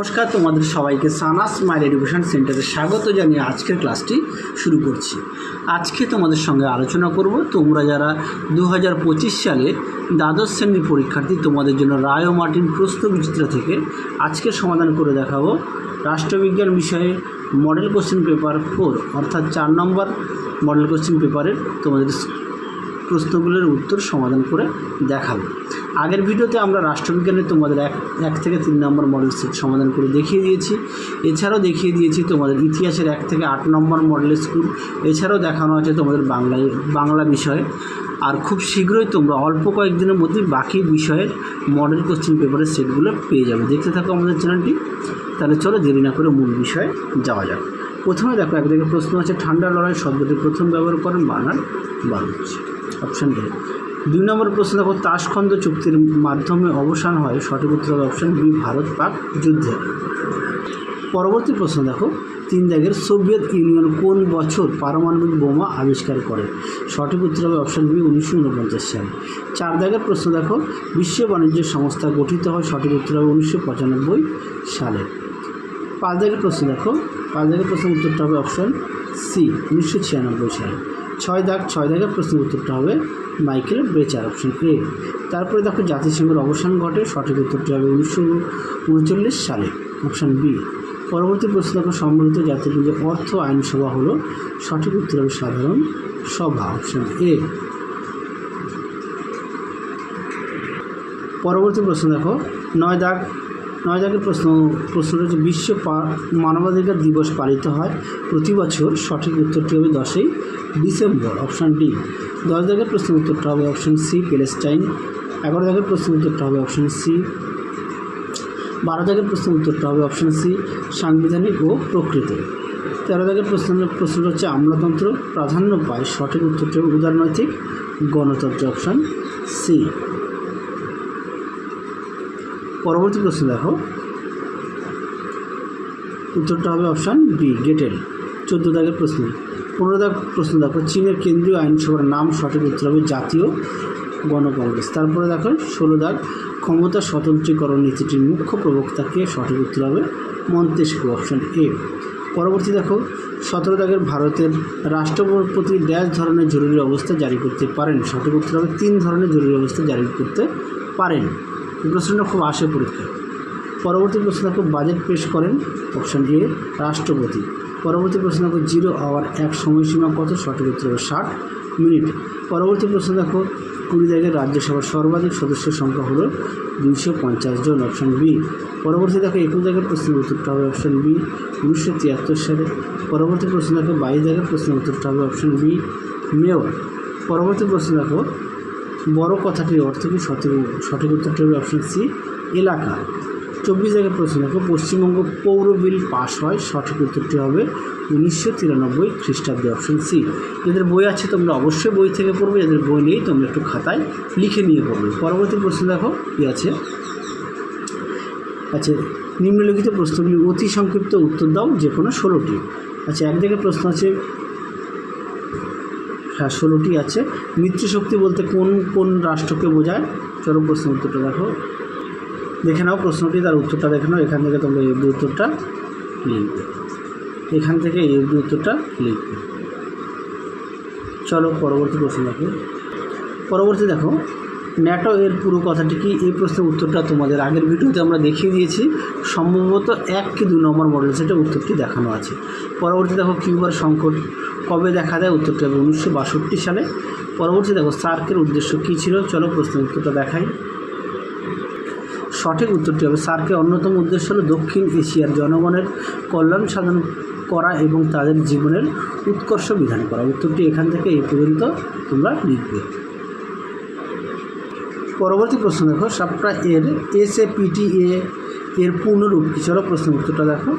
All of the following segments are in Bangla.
নমস্কার, তোমাদের সবাইকে সানাস স্মাইল এডুকেশন সেন্টারে স্বাগত জানিয়ে আজকের ক্লাসটি শুরু করছি। আজকে তোমাদের সঙ্গে আলোচনা করব, তোমরা যারা দু হাজার পঁচিশ সালে দ্বাদশ শ্রেণির পরীক্ষার্থী, তোমাদের জন্য রায় মার্টিন প্রশ্ন বিচিত্র থেকে আজকে সমাধান করে দেখাবো। রাষ্ট্রবিজ্ঞান বিষয়ে মডেল কোশ্চেন পেপার ফোর অর্থাৎ চার নম্বর মডেল কোশ্চেন পেপারের তোমাদের প্রশ্নগুলোর উত্তর সমাধান করে দেখাবো। আগের ভিডিওতে আমরা রাষ্ট্রবিজ্ঞানে তোমাদের এক এক থেকে তিন নম্বর মডেল সেট সমাধান করে দেখিয়ে দিয়েছি। এছাড়াও দেখিয়ে দিয়েছি তোমাদের ইতিহাসের এক থেকে আট নম্বর মডেল স্কুল এছাড়াও দেখানো আছে তোমাদের বাংলায়, বাংলা বিষয়ে। আর খুব শীঘ্রই তোমরা অল্প কয়েকদিনের মধ্যেই বাকি বিষয়ের মডেল কোশ্চেন পেপারের সেটগুলো পেয়ে যাবে। দেখতে থাকো আমাদের চ্যানেলটি তাহলে চলো দেরি না করে মূল বিষয়ে যাওয়া যাক। প্রথমে দেখো একদিকে প্রশ্ন আছে, ঠান্ডা লড়াই শব্দটি প্রথম ব্যবহার করেন বানান বালুচ। অপশান এ দুই নম্বর প্রশ্ন দেখো, তাসখন্দ চুক্তির মাধ্যমে অবসান হয় সঠিক উত্তর অপশান বি, ভারত পাক যুদ্ধে। পরবর্তী প্রশ্ন দেখো, তিন দাগের সোভিয়েত ইউনিয়ন কোন বছর পারমাণবিক বোমা আবিষ্কার করে? সঠিক উত্তর হবে অপশান বি, উনিশশো উনপঞ্চাশ সালে। চার দাগের প্রশ্ন দেখো, বিশ্ব বাণিজ্য সংস্থা গঠিত হয় সঠিক উত্তর হবে উনিশশো পঁচানব্বই সালে। পাঁচ দাগের প্রশ্ন দেখো, পাঁচ দাগের প্রশ্নের উত্তরটা হবে অপশান সি, উনিশশো ছিয়ানব্বই সালে। ছয় দাগ, ছয় দাগের প্রশ্নের উত্তরটা হবে মাইকেল ব্রেচার অপশন এ। তারপরে দেখো জাতিসংঘের অবসান ঘটে, সঠিক উত্তরটি হবে উনিশশো উনচল্লিশ সালে, অপশান বি। পরবর্তী প্রশ্ন দেখো সম্মিলিত জাতিসংঘের অর্থ আইনসভা হলো, সঠিক উত্তর হবে সাধারণ সভা, অপশান এ। পরবর্তী প্রশ্ন দেখো, নয় দাগ, নয় দাগের প্রশ্ন প্রশ্নটা হচ্ছে বিশ্ব মানবাধিকার দিবস পালিত হয়, প্রতি বছর সঠিক উত্তরটি হবে দশই ডিসেম্বর অপশান ডি দশ দাগের প্রশ্নের উত্তরটা হবে অপশান সি প্যালেস্টাইন এগারো দাগের প্রশ্নের উত্তরটা হবে অপশান সি বারো দাগের প্রশ্নের উত্তরটা হবে অপশান সি সাংবিধানিক ও প্রকৃত। তেরো দাগের প্রশ্ন প্রশ্নটা হচ্ছে আমলাতন্ত্র, প্রাধান্য পায় সঠিক উত্তরটি উদারনৈতিক গণতন্ত্র অপশান সি পরবর্তী প্রশ্ন দেখো। উত্তরটা হবে অপশান বি গেটেল চোদ্দ দাগের প্রশ্ন। পনেরো প্রশ্ন দেখো, চীনের কেন্দ্রীয় আইনসভার নাম সঠিক উত্তর হবে জাতীয় গণকংগ্রেস। তারপরে দেখো ষোলো দাগ ক্ষমতা স্বতন্ত্রীকরণ নীতিটির মুখ্য প্রবক্তাকে সঠিক উত্তর হবে মন্তেস্কু অপশান এ পরবর্তী দেখো, সতেরো দাগের ভারতের রাষ্ট্রপতি ড্যাশ ধরনের জরুরি অবস্থা জারি করতে পারেন। সঠিক উত্তর হবে তিন ধরনের জরুরি অবস্থা জারি করতে পারেন। প্রশ্নটা খুব আসে পরীক্ষা পরবর্তী প্রশ্ন দেখো, বাজেট পেশ করেন অপশন এ রাষ্ট্রপতি। পরবর্তী প্রশ্ন দেখো জিরো আওয়ার এক সময়সীমা কত? সঠিক উত্তর হবে ষাট মিনিট। পরবর্তী প্রশ্ন দেখো, কুড়ি দাগের রাজ্যসভার সর্বাধিক সদস্যের সংখ্যা হলো দুইশো পঞ্চাশ জন অপশান বি পরবর্তী দেখো, একুশ দাগের প্রশ্নের উত্তরটা হবে অপশান বি উনিশশো তিয়াত্তর সালে। পরবর্তী প্রশ্ন দেখো, বাইশ দাগের প্রশ্নের উত্তরটা হবে অপশান বি মেয়র পরবর্তী প্রশ্ন দেখো, বড় কথাটির অর্থ কি? সঠিক সঠিক উত্তরটি হবে অপশান সি এলাকা। চব্বিশ জায়গায় প্রশ্ন দেখো পশ্চিমবঙ্গ পৌর বিল পাস হয়, সঠিক উত্তরটি হবে উনিশশো তিরানব্বই খ্রিস্টাব্দে অপশন সি। যাদের বই আছে তোমরা অবশ্যই বই থেকে পড়বে, যাদের বই নেই তোমরা একটু খাতায় লিখে নিয়ে পড়বে। পরবর্তী প্রশ্ন দেখো, কী আছে? আচ্ছা নিম্নলিখিত প্রশ্নগুলি অতি সংক্ষিপ্ত উত্তর দাও যে কোনো ষোলোটি। আচ্ছা এক জায়গায় প্রশ্ন আছে হ্যাঁ ষোলোটি আছে। মিত্রশক্তি বলতে কোন কোন রাষ্ট্রকে বোঝায়? চরম প্রশ্ন উত্তরটা দেখো। দেখে নাও প্রশ্নটি, তার উত্তরটা দেখে নাও, এখান থেকে তোমরা এই উত্তরটা লিখবে। এখান থেকে এই উত্তরটা লিখবে। চলো পরবর্তী প্রশ্ন দেখো। পরবর্তী দেখো ন্যাটো এর পুরো কথাটি কি? এই প্রশ্নের উত্তরটা তোমাদের আগের ভিডিওতে আমরা দেখিয়ে দিয়েছি। সম্ভবত এক কি দু নম্বর মডেল সেটা উত্তরটি দেখানো আছে। পরবর্তী দেখো, কিউবার সংকট কবে দেখা দেয়? উত্তরটা উনিশশো সালে। পরবর্তী দেখো, সার্কের উদ্দেশ্য কী ছিল? চলো প্রশ্নের উত্তরটা দেখাই। সঠিক উত্তরটি হবে। সার্কের অন্যতম উদ্দেশ্য হলো দক্ষিণ এশিয়ার জনগণের কল্যাণ সাধন করা এবং তাদের জীবনের উৎকর্ষ বিধান করা। উত্তরটি এখান থেকে এই পর্যন্ত তোমরা লিখবে। পরবর্তী প্রশ্ন দেখো, সাপটা এর এস এ পিটি এ এর পূর্ণরূপ কি প্রশ্নের উত্তরটা দেখো।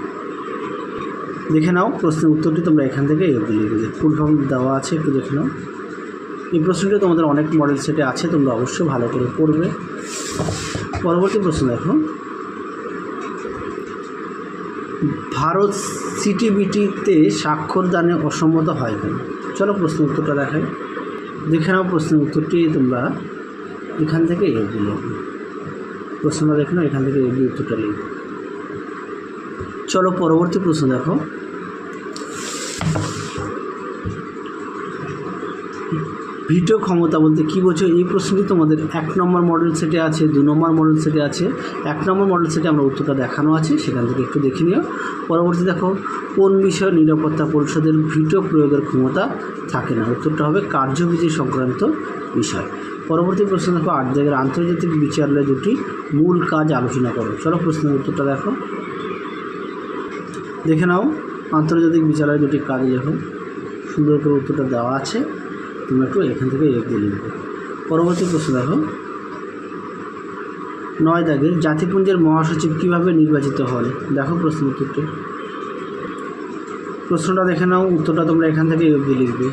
দেখে নাও, প্রশ্নের উত্তরটি তোমরা এখান থেকে এগিয়ে লিখবে। ফুল ফর্ম দেওয়া আছে, একটু দেখে নাও। এই প্রশ্নটি তোমাদের অনেক মডেল সেটে আছে, তোমরা অবশ্যই ভালো করে পড়বে। পরবর্তী প্রশ্ন দেখো। ভারত সিটিবিটিতে স্বাক্ষর দানে অসম্মত হয় কেন? চলো প্রশ্ন উত্তরটা দেখাই। দেখে নাও প্রশ্নের উত্তরটি, তোমরা এখান থেকে এগিয়ে লিখবে প্রশ্নটা দেখে নাও, এখান থেকে এগিয়ে উত্তরটা লিখবে চলো পরবর্তী প্রশ্ন দেখো। ভিডিও ক্ষমতা বলতে কী বোঝো এই প্রশ্নটি তোমাদের এক নম্বর মডেল সেটে আছে, দু নম্বর মডেল সেটে আছে। এক নম্বর মডেল সেটে আমরা উত্তরটা দেখানো আছে, সেখান থেকে একটু দেখে নিও। পরবর্তী দেখো, কোন বিষয়ে নিরাপত্তা পরিষদের ভিডিও প্রয়োগের ক্ষমতা থাকে না? উত্তরটা হবে কার্যবিধি সংক্রান্ত বিষয়। পরবর্তী প্রশ্ন দেখো, আট জায়গার আন্তর্জাতিক বিচারালয় দুটি মূল কাজ আলোচনা করো। চলো প্রশ্নের উত্তরটা দেখো। দেখে নাও, আন্তর্জাতিক বিচারালয় দুটি কাজ লেখো সুন্দর করে উত্তরটা দেওয়া আছে। তুমি একটু এখান থেকে এগিয়ে লিখবে পরবর্তী প্রশ্ন দেখো। নয় দাগে জাতিপুঞ্জের মহাসচিব কীভাবে নির্বাচিত হন? দেখো প্রশ্ন উত্তরটি। প্রশ্নটা দেখে নাও, উত্তরটা তোমরা এখান থেকে এই অবধি লিখবে।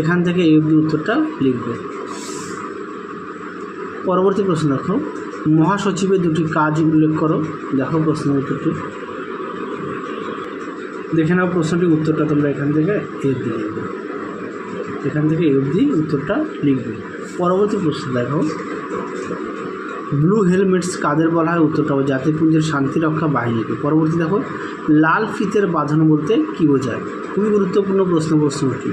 এখান থেকে এই অবধি উত্তরটা লিখবে। পরবর্তী প্রশ্ন দেখো। মহাসচিবের দুটি কাজ উল্লেখ করো। দেখো প্রশ্ন উত্তরটি। দেখে নাও প্রশ্নটির উত্তরটা তোমরা এখান থেকে এই অবধি লিখবে। এখান থেকে এই অবধি উত্তরটা লিখবে। পরবর্তী প্রশ্ন দেখো। ব্লু হেলমেটস কাদের বলা হয়? উত্তরটা হবে জাতিপুঞ্জের শান্তিরক্ষা বাহিনীকে। পরবর্তী দেখো, লাল ফিতের বাঁধানো বলতে কী বোঝায়? খুবই গুরুত্বপূর্ণ প্রশ্ন প্রশ্নটি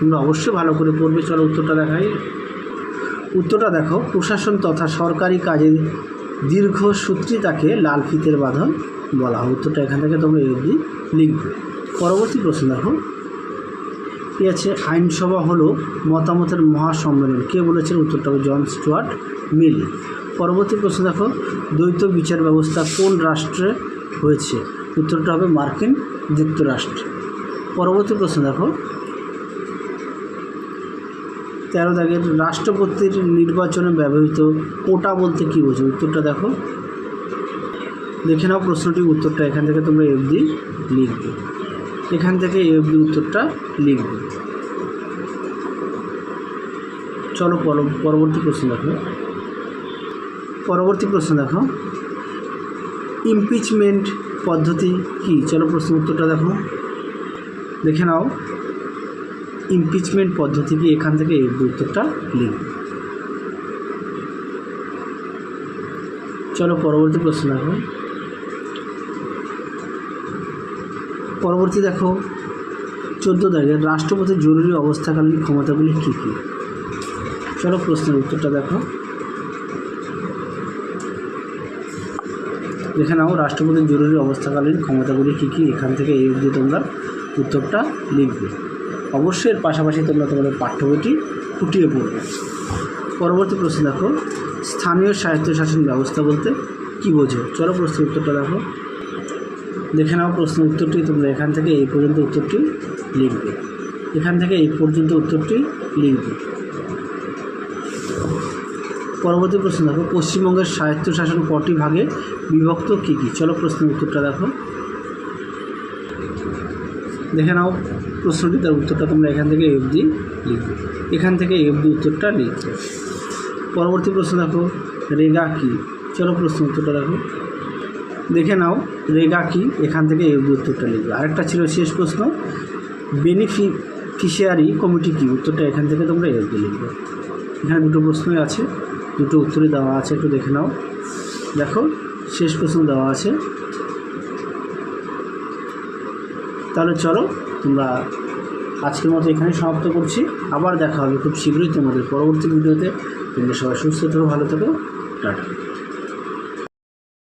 তোমরা অবশ্যই ভালো করে পড়বে, চলো উত্তরটা দেখাই। উত্তরটা দেখো, প্রশাসন তথা সরকারি কাজের দীর্ঘ সূত্রিতাকে লাল ফিতের বাঁধন বলা হয়। উত্তরটা এখান থেকে তোমরা এই অবধি লিখবে। পরবর্তী প্রশ্ন দেখো কী আছে আইনসভা হলো মতামতের মহাসম্মেলন। কে বলেছেন? উত্তরটা জন স্টুয়ার্ট মিল। পরবর্তী প্রশ্ন দেখো, দ্বৈত বিচার ব্যবস্থা কোন রাষ্ট্রে হয়েছে? উত্তরটা হবে মার্কিন যুক্তরাষ্ট্র। পরবর্তী প্রশ্ন দেখো, তেরো দাগের রাষ্ট্রপতির নির্বাচনে ব্যবহৃত কোটা বলতে কী বোঝো উত্তরটা দেখো, দেখে নাও প্রশ্নটির উত্তরটা এখান থেকে তোমরা এফডি লিখবে। এখান থেকে এফডি উত্তরটা লিখবে। চলো পর- পরবর্তী প্রশ্ন দেখো। পরবর্তী প্রশ্ন দেখো। ইমপিচমেন্ট পদ্ধতি কি? চলো প্রশ্ন উত্তরটা দেখো। দেখে নাও। ইমপিচমেন্ট পদ্ধতি কি? এখান থেকে এই উত্তরটা লিখবে। চলো পরবর্তী প্রশ্ন দেখো। পরবর্তী দেখো, চোদ্দ দাগের রাষ্ট্রপতির জরুরি অবস্থাকালীন ক্ষমতাগুলি কী কী? চলো প্রশ্নের উত্তরটা দেখো। দেখে নাও, রাষ্ট্রপতির জরুরি অবস্থাকালীন ক্ষমতাগুলি কী কী? এখান থেকে এই অবধি তোমরা উত্তরটা লিখবে। অবশ্যই এর পাশাপাশি তোমরা তোমাদের পাঠ্য বইটি ফুটিয়ে পড়বে। পরবর্তী প্রশ্ন দেখো, স্থানীয় স্বায়ত্তশাসন ব্যবস্থা বলতে কী বোঝো? চলো প্রশ্নের উত্তরটা দেখো। দেখে নাও প্রশ্ন উত্তরটি, তোমরা এখান থেকে এই পর্যন্ত উত্তরটি লিখবে। এখান থেকে এই পর্যন্ত উত্তরটি লিখবে। পরবর্তী প্রশ্ন দেখো, পশ্চিমবঙ্গের স্বায়ত্তশাসন কটি ভাগে বিভক্ত কী কী? চলো প্রশ্নের উত্তরটা দেখো। দেখে নাও প্রশ্নটি, তার উত্তরটা তোমরা এখান থেকে এফডি লিখবে। এখান থেকে এফডি উত্তরটা লিখবে। পরবর্তী প্রশ্ন দেখো, রেগা কী? চলো প্রশ্ন উত্তরটা দেখো। দেখে নাও, রেগা কি? এখান থেকে এফডি উত্তরটা লিখবে। আরেকটা ছিল শেষ প্রশ্ন বেনিফিশিয়ারি কমিটি কি? উত্তরটা এখান থেকে তোমরা এফডি লিখবে। এখানে দুটো প্রশ্নই আছে, দুটো উত্তরই দেওয়া আছে, একটু দেখে নাও। দেখো, শেষ প্রশ্ন দেওয়া আছে। তাহলে চলো, তোমরা আজকের মতো এখানে সমাপ্ত করছি। আবার দেখা হবে খুব শীঘ্রই তোমাদের পরবর্তী ভিডিওতে। তোমরা সবাই সুস্থ থেকো, ভালো থেকো। টাটা।